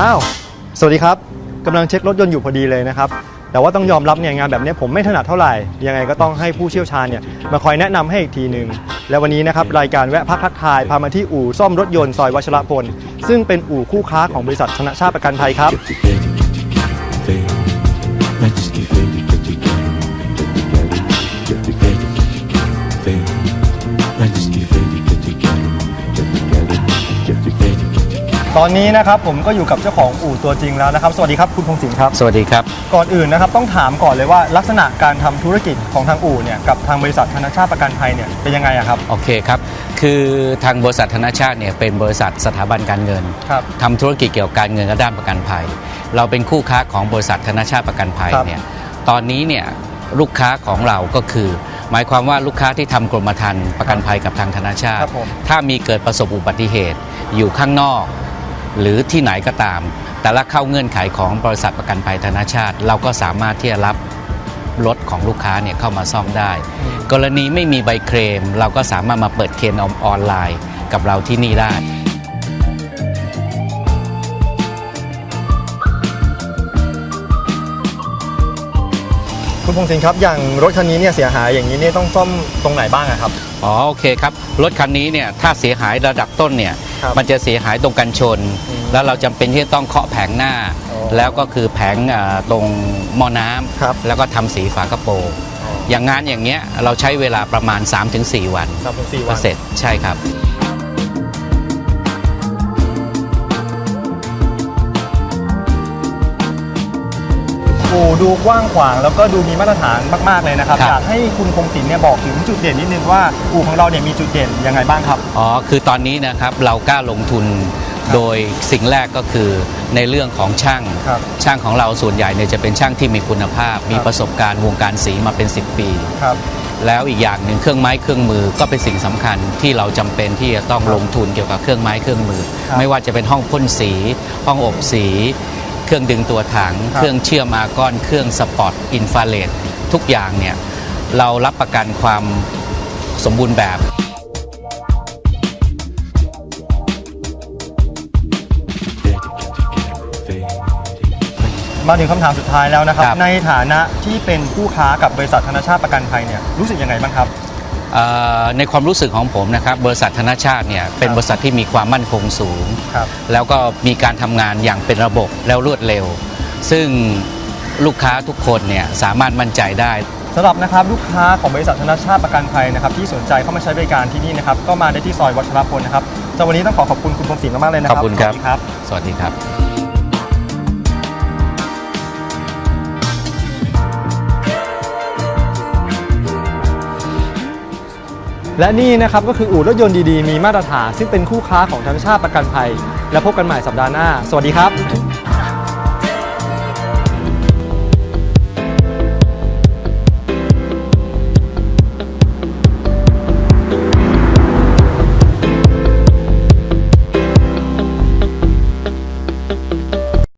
อ้าว สวัสดีครับกำลังเช็ครถยนต์อยู่พอดีเลยนะครับ แต่ว่าต้องยอมรับเนี่ยงานแบบนี้ผมไม่ถนัดเท่าไหร่ ยังไงก็ต้องให้ผู้เชี่ยวชาญเนี่ยมาคอยแนะนำให้อีกทีหนึ่งและวันนี้นะครับรายการแวะพักทักทายพามาที่อู่ซ่อมรถยนต์ซอยวัชรพล ซึ่งเป็นอู่คู่ค้าของบริษัทชนะชาติประกันภัยครับ Get ตอนนี้นะครับผมก็อยู่กับเจ้าของอู่ตัวจริงแล้วนะครับ สวัสดีครับคุณพงศินครับ สวัสดีครับ ก่อนอื่นนะครับต้องถามก่อนเลยว่าลักษณะการทำธุรกิจของทางอู่เนี่ยกับทางบริษัทธนชาติประกันภัยเนี่ยเป็นยังไงอะครับ โอเคครับ คือทางบริษัทธนชาติเนี่ยเป็นบริษัทสถาบันการเงินครับ ทำธุรกิจเกี่ยวกับการเงินและด้านประกันภัย เราเป็นคู่ค้าของบริษัทธนชาติประกันภัยครับ เนี่ย ตอนนี้เนี่ยลูกค้าของเราก็คือ หมายความว่าลูกค้าที่ทำกรมธรรม์ประกันภัยกับทางธนชาคติ รับผม ถ้ามีเกิดประสบอุบัติเหตุอยู่ข้างนอก หรือที่ไหนก็ตาม แต่ละเข้าเงื่อนไขของบริษัทประกันภัยธนชาติ เราก็สามารถที่จะรับรถของลูกค้าเนี่ยเข้ามาซ่อมได้ กรณีไม่มีใบเคลม เราก็สามารถมาเปิดเคลมออนไลน์กับเราที่นี่ได้คุณพงศินครับ อย่างรถคันนี้เนี่ยเสียหายอย่างนี้เนี่ยต้องซ่อมตรงไหนบ้างอะครับ อ๋อ โอเคครับ รถคันนี้เนี่ยถ้าเสียหายระดับต้นเนี่ย ครับมันจะเสียหายตรงกันชน อืมแล้วเราจำเป็นที่จะต้องเคาะแผงหน้า อ๋อแล้วก็คือแผงอ่าตรงหม้อน้ครับำแล้วก็ทำสีฝากระโปรงอย่างงานอย่างเงี้ยเราใช้เวลาประมาณ 3-4 วันครับผมสี่ก็วันเสร็จใช่ครับ ดูกว้างขวางแล้วก็ดูมีมาตรฐานมากๆเลยนะครับครับ อยากให้คุณพงศินเนี่ยบอกถึงจุดเด่นนิดนึงว่าอู่ของเราเนี่ยมีจุดเด่นยังไงบ้างครับ อ๋อ คือตอนนี้นะครับเรากล้าลงทุนครับโดยสิ่งแรกก็คือในเรื่องของช่าง ครับช่างของเราส่วนใหญ่เนี่ยจะเป็นช่างที่มีคุณภาพ มีครับ ประสบการณ์วงการสีมาเป็น 10 ปี ครับ แล้วอีกอย่างหนึ่งเครื่องไม้เครื่องมือก็เป็นสิ่งสำคัญที่เราจำเป็นที่จะต้องครับลงทุนเกี่ยวกับเครื่องไม้เครื่องมือ ครับไม่ว่าจะเป็นห้องพ่นสี ห้องอบสี เครื่องดึงตัวถังครับเครื่องเชื่อมอากอน เครื่องสปอตอินฟราเรดทุกอย่างเนี่ยเรารับประกันความสมบูรณ์แบบมาถึงคำถามสุดท้ายแล้วนะครับครับในฐานะที่เป็นคู่ค้ากับบริษัทธนชาติประกันภัยเนี่ยรู้สึกยังไงบ้างครับเอ่อ ในความรู้สึกของผมนะครับบริษัทธนชาติเนี่ยเป็นครับบริษัทที่มีความมั่นคงสูงครับแล้วก็มีการทำงานอย่างเป็นระบบแล้วรวดเร็ว ซึ่งลูกค้าทุกคนเนี่ยสามารถมั่นใจได้สำหรับนะครับลูกค้าของบริษัทธนชาติประกันภัยนะครับที่สนใจเข้ามาใช้บริการที่นี่นะครับก็มาได้ที่ซอยวัชรพลนะครับสำหรับวันนี้ต้องขอขอบคุณคุณพงศินมากๆเลยนะคขรัอบคุณครับ สวัสดีครับ และนี่นะครับก็คืออู่รถยนต์ดีๆ มีมาตรฐานซึ่งเป็นคู่ค้าของธนชาติประกันภัย และพบกันใหม่สัปดาห์หน้า สวัสดีครับ